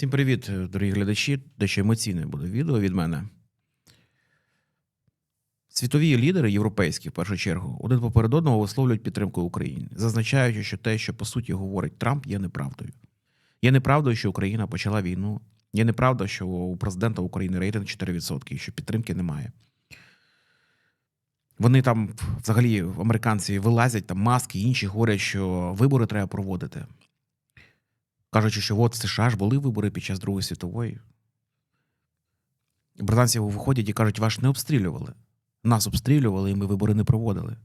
Всім привіт, е, дорогі глядачі. Дещо емоційне буде відео від мене. Світові лідери, європейські в першу чергу, один поперед одного висловлюють підтримку Україні, зазначаючи, що те, що по суті говорить Трамп, є неправдою. Є неправдою, що Україна почала війну. Є неправда, що у президента України рейтинг 4%, і що підтримки немає. Вони там, взагалі, американці вилазять, там маски, інші говорять, що вибори треба проводити. Кажучи, що от в США ж були вибори під час Другої світової. Британці виходять і кажуть, вас не обстрілювали. Нас обстрілювали, і ми вибори не проводили.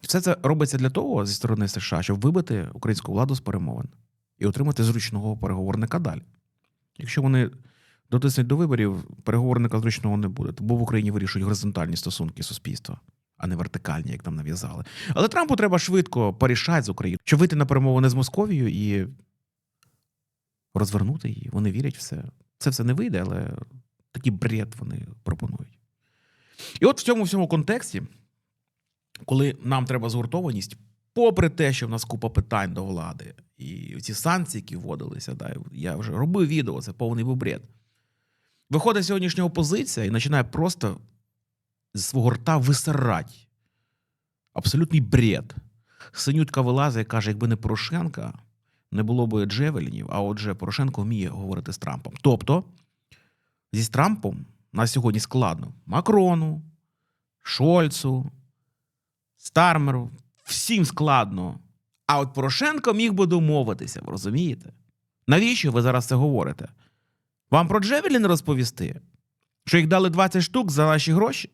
Все це робиться для того зі сторони США, щоб вибити українську владу з перемовин і отримати зручного переговорника далі. Якщо вони дотиснуть до виборів, переговорника зручного не буде, бо в Україні вирішують горизонтальні стосунки суспільства, а не вертикальні, як нам нав'язали. Але Трампу треба швидко порішати з Україною, щоб вийти на перемовини з Московією і розвернути її. Вони вірять в це. Це все не вийде, але такий бред вони пропонують. І от в цьому всьому контексті, коли нам треба згуртованість, попри те, що в нас купа питань до влади, і ці санкції, які вводилися, да, я вже робив відео, це повний був бред. Виходить сьогоднішня опозиція і починає просто з свого рта висирать. Абсолютний бред. Синютка вилазить і каже, якби не Порошенка, не було б Джевелінів, а отже, Порошенко вміє говорити з Трампом. Тобто, зі Трампом на сьогодні складно Макрону, Шольцу, Стармеру, всім складно. А от Порошенко міг би домовитися, ви розумієте? Навіщо ви зараз це говорите? Вам про Джевелін розповісти? Що їх дали 20 штук за наші гроші?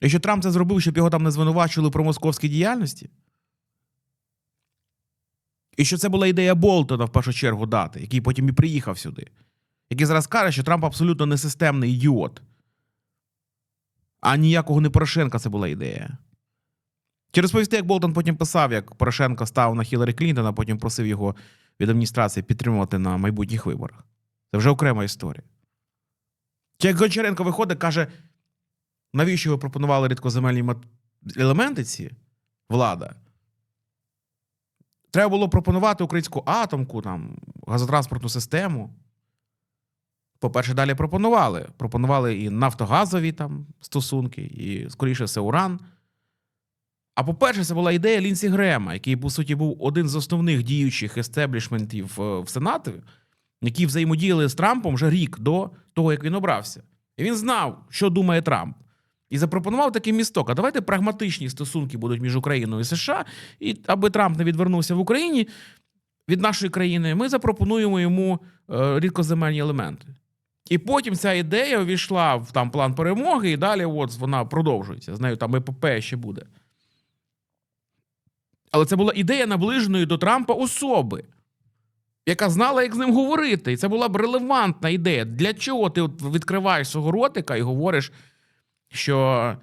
І що Трамп це зробив, щоб його там не звинувачували про московські діяльності? І що це була ідея Болтона в першу чергу дати, який потім і приїхав сюди, який зараз каже, що Трамп абсолютно не системний ідіот. А ніякого не Порошенка це була ідея. Чи розповісти, як Болтон потім писав, як Порошенко став на Хіларі Клінтон, а потім просив його від адміністрації підтримувати на майбутніх виборах. Це вже окрема історія. Чи як Гончаренко виходить, каже, навіщо ви пропонували рідкоземельні мат- елементи ці, влада? Треба було пропонувати українську атомку, там, газотранспортну систему. По-перше, далі пропонували. Пропонували і нафтогазові там стосунки, і, скоріше, все, уран. А по-перше, це була ідея Лінсі Грема, який, по суті, був один з основних діючих естеблішментів е, в Сенаті, які взаємодіяли з Трампом вже рік до того, як він обрався. І він знав, що думає Трамп. І запропонував такий місток. А давайте прагматичні стосунки будуть між Україною і США, і аби Трамп не відвернувся в Україні від нашої країни, ми запропонуємо йому е, рідкоземельні елементи. І потім ця ідея увійшла в там план перемоги, і далі от вона продовжується. З нею там епопея ще буде. Але це була ідея наближеної до Трампа особи, яка знала, як з ним говорити. І це була б релевантна ідея. Для чого ти відкриваєш свого ротика і говориш, що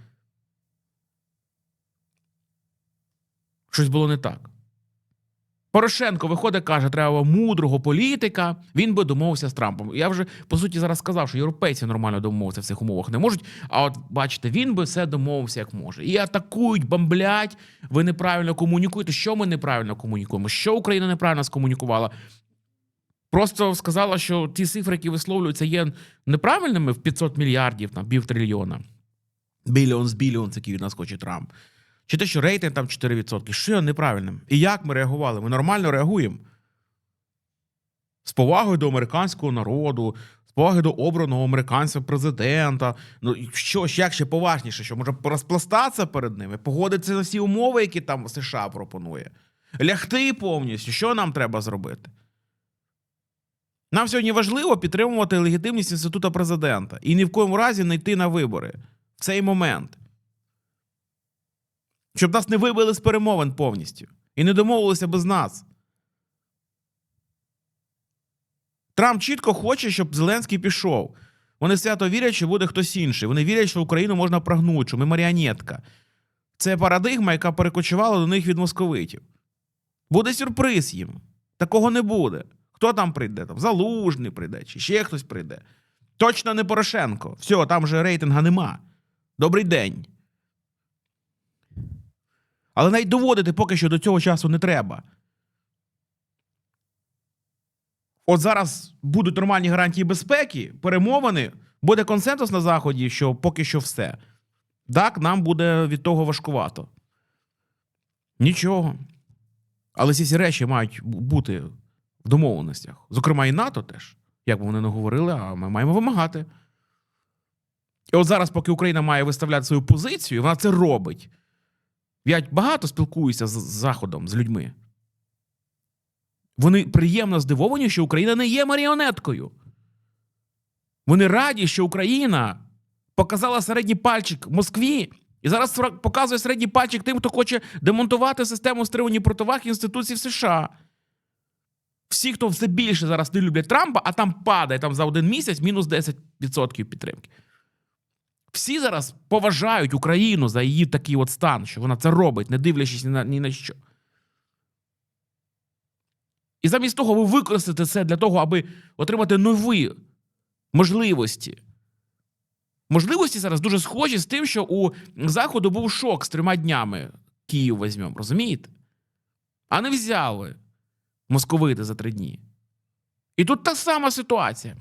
щось було не так? Порошенко виходить, каже, треба мудрого політика. Він би домовився з Трампом. Я вже по суті зараз сказав, що європейці нормально домовитися в цих умовах не можуть. А от бачите, він би все домовився як може. І атакують, бомблять. Ви неправильно комунікуєте. Що ми неправильно комунікуємо? Що Україна неправильно скомунікувала? Просто сказала, що ті цифри, які висловлюються, є неправильними в 500 мільярдів, там пів трильйона. Біліонс, біліонс, який від нас хоче Трамп. Чи те, що рейтинг там 4%, що є неправильним? І як ми реагували? Ми нормально реагуємо. З повагою до американського народу, з повагою до обраного американців президента. Ну що ж, як ще поважніше, що може розпластатися перед ними, погодитися на всі умови, які там США пропонує, лягти повністю. Що нам треба зробити? Нам сьогодні важливо підтримувати легітимність інституту президента і ні в коєму разі не йти на вибори цей момент. Щоб нас не вибили з перемовин повністю і не домовилися без нас. Трамп чітко хоче, щоб Зеленський пішов. Вони свято вірять, що буде хтось інший. Вони вірять, що Україну можна прогнути, що ми маріонетка. Це парадигма, яка перекочувала до них від московитів. Буде сюрприз їм. Такого не буде. Хто там прийде? Там Залужний прийде, чи ще хтось прийде. Точно не Порошенко. Все, там же рейтинга нема. Добрий день. Але навіть доводити поки що до цього часу не треба. От зараз будуть нормальні гарантії безпеки, перемовини, буде консенсус на Заході, що поки що все. Так, нам буде від того важкувато. Нічого. Але всі ці речі мають бути в домовленостях. Зокрема, і НАТО теж. Як би вони не говорили, а ми маємо вимагати. І от зараз, поки Україна має виставляти свою позицію, вона це робить. Я багато спілкуюся з Заходом, з людьми. Вони приємно здивовані, що Україна не є маріонеткою. Вони раді, що Україна показала середній пальчик Москві і зараз показує середній пальчик тим, хто хоче демонтувати систему стримування противаг інституцій США. Всі, хто все більше зараз не люблять Трампа, а там падає там за один місяць мінус 10% підтримки. Всі зараз поважають Україну за її такий от стан, що вона це робить, не дивлячись ні на, ні на що. І замість того, ви використаєте це для того, аби отримати нові можливості. Можливості зараз дуже схожі з тим, що у Заходу був шок з трьома днями. Київ візьмемо, розумієте? А не взяли московити за три дні. І тут та сама ситуація.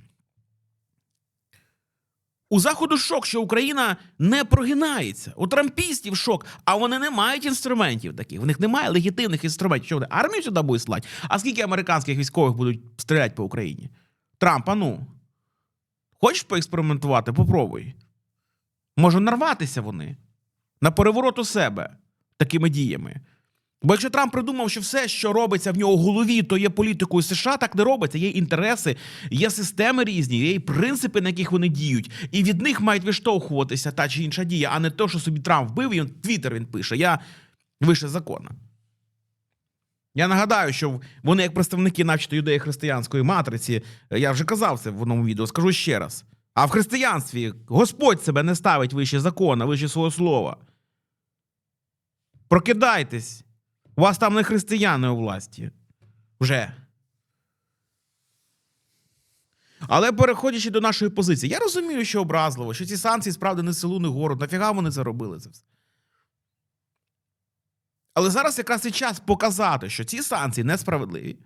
У Заходу шок, що Україна не прогинається. У трампістів шок, а вони не мають інструментів таких. У них немає легітимних інструментів. Що вони армію сюди будуть слати? А скільки американських військових будуть стріляти по Україні? Трамп, а ну. Хочеш поекспериментувати? Попробуй. Може нарватися вони на переворот у себе такими діями. Бо якщо Трамп придумав, що все, що робиться в нього в голові, то є політикою США, так не робиться. Є інтереси, є системи різні, є і принципи, на яких вони діють, і від них мають виштовхуватися та чи інша дія, а не то, що собі Трамп вбив, і Твіттер він пише. Я вище закона. Я нагадаю, що вони, як представники, начебто, юдеї-християнської матриці, я вже казав це в одному відео, скажу ще раз. А в християнстві Господь себе не ставить вище закона, вище свого слова. Прокидайтесь. У вас там не християни у власті. Вже. Але переходячи до нашої позиції, я розумію, що образливо, що ці санкції справді не селу, не город. Нафіга вони це робили це все. Але зараз якраз і час показати, що ці санкції несправедливі.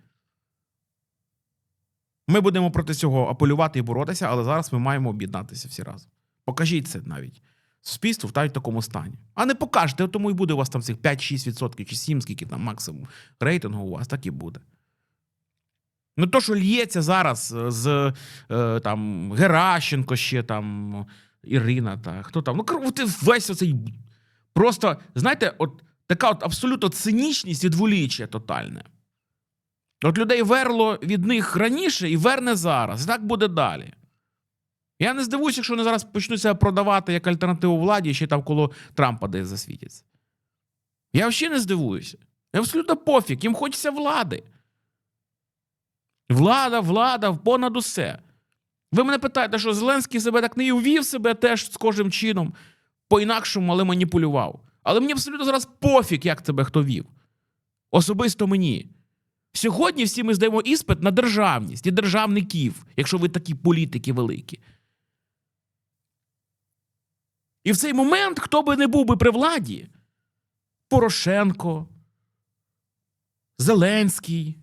Ми будемо проти цього апелювати і боротися, але зараз ми маємо об'єднатися всі разом. Покажіть це навіть суспільству в та й такому стані. А не покажете, тому і буде у вас там цих 5-6% чи 7, скільки там максимум рейтингу у вас, так і буде. Ну, то, що лється зараз е, з е, там Геращенко ще там Ірина, та хто там. Ну, весь оцей. Просто, знаєте, от така от абсолютно цинічність і тотальне. От людей верло від них раніше і верне зараз. І так буде далі. Я не здивуюся, якщо вони зараз почнуть себе продавати як альтернативу владі, ще там коло Трампа десь засвітяться. Я взагалі не здивуюся. Я абсолютно пофіг, їм хочеться влади. Влада, влада, понад усе. Ви мене питаєте, що Зеленський себе так не і ввів себе теж з кожним чином, по-інакшому, але маніпулював. Але мені абсолютно зараз пофіг, як тебе хто вів. Особисто мені. Сьогодні всі ми здаємо іспит на державність і державників, якщо ви такі політики великі. І в цей момент, хто би не був би при владі, Порошенко, Зеленський,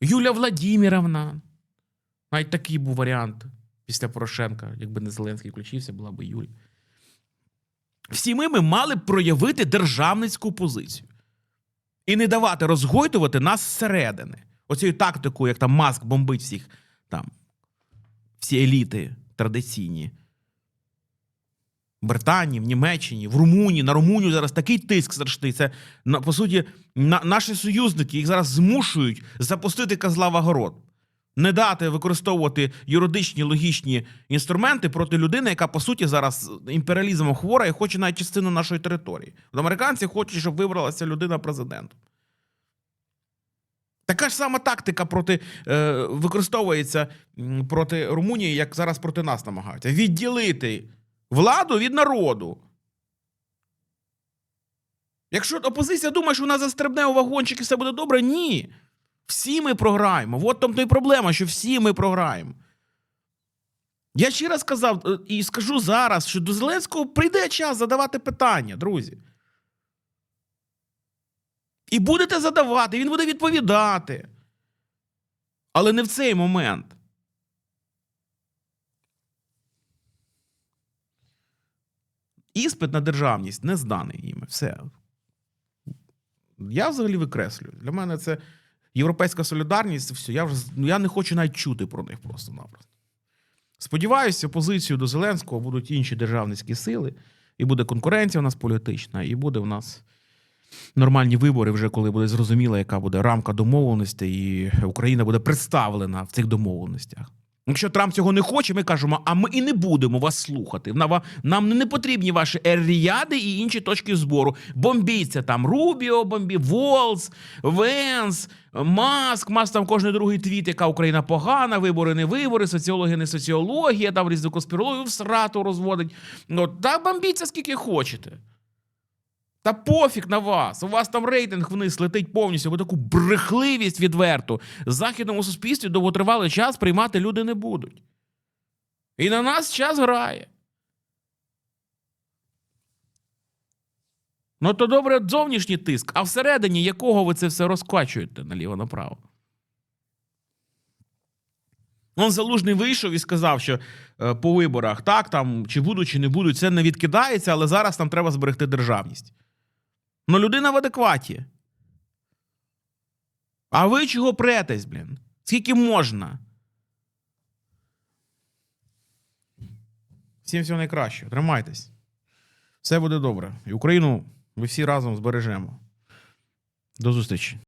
Юля Владіміровна. Навіть такий був варіант після Порошенка, якби не Зеленський включився, була би Юля. Всі ми, ми мали б проявити державницьку позицію і не давати розгойдувати нас зсередини. Оцією тактикою, як там Маск бомбить всіх там, всі еліти традиційні. Британії, в Німеччині, в Румунії, на Румунію зараз такий тиск страшний. Це по суті на, наші союзники їх зараз змушують запустити козла в огород. Не дати використовувати юридичні логічні інструменти проти людини, яка по суті зараз імперіалізмом хвора і хоче навіть частину нашої території. От американці хочуть, щоб вибралася людина президентом. Така ж сама тактика проти, е, використовується проти Румунії, як зараз проти нас намагаються. Відділити владу від народу. Якщо опозиція думає, що вона застрибне у вагончик і все буде добре, ні. Всі ми програємо. От там то й проблема, що всі ми програємо. Я ще раз сказав е, і скажу зараз, що до Зеленського прийде час задавати питання, друзі. І будете задавати, він буде відповідати. Але не в цей момент. Іспит на державність не зданий їм. Все. Я взагалі викреслюю. Для мене це європейська солідарність. це Все. Я вже ну, я не хочу навіть чути про них просто-напросто. Сподіваюся, опозицію до Зеленського будуть інші державницькі сили, і буде конкуренція у нас політична, і буде у нас нормальні вибори, вже коли буде зрозуміло, яка буде рамка домовленостей, і Україна буде представлена в цих домовленостях. Якщо Трамп цього не хоче, ми кажемо, а ми і не будемо вас слухати. Нам не потрібні ваші ерріяди і інші точки збору. Бомбіться там Рубіо, бомбі, Волс, Венс, Маск, Маск там кожен другий твіт, яка Україна погана, вибори не вибори, соціологи не соціологія, там різну конспірологію в срату розводить. Ну, та бомбіться скільки хочете. Та пофіг на вас. У вас там рейтинг вниз летить повністю, бо таку брехливість відверту західному суспільстві довготривалий час приймати люди не будуть. І на нас час грає. Ну, то добре зовнішній тиск, а всередині якого ви це все розкачуєте наліво-направо? Он залужний вийшов і сказав, що е, по виборах так, там, чи будуть, чи не будуть, це не відкидається, але зараз нам треба зберегти державність. Ну, людина в адекваті. А ви чого претесь, блін? Скільки можна? Всім всього найкращого. Тримайтесь. Все буде добре. І Україну ми всі разом збережемо. До зустрічі.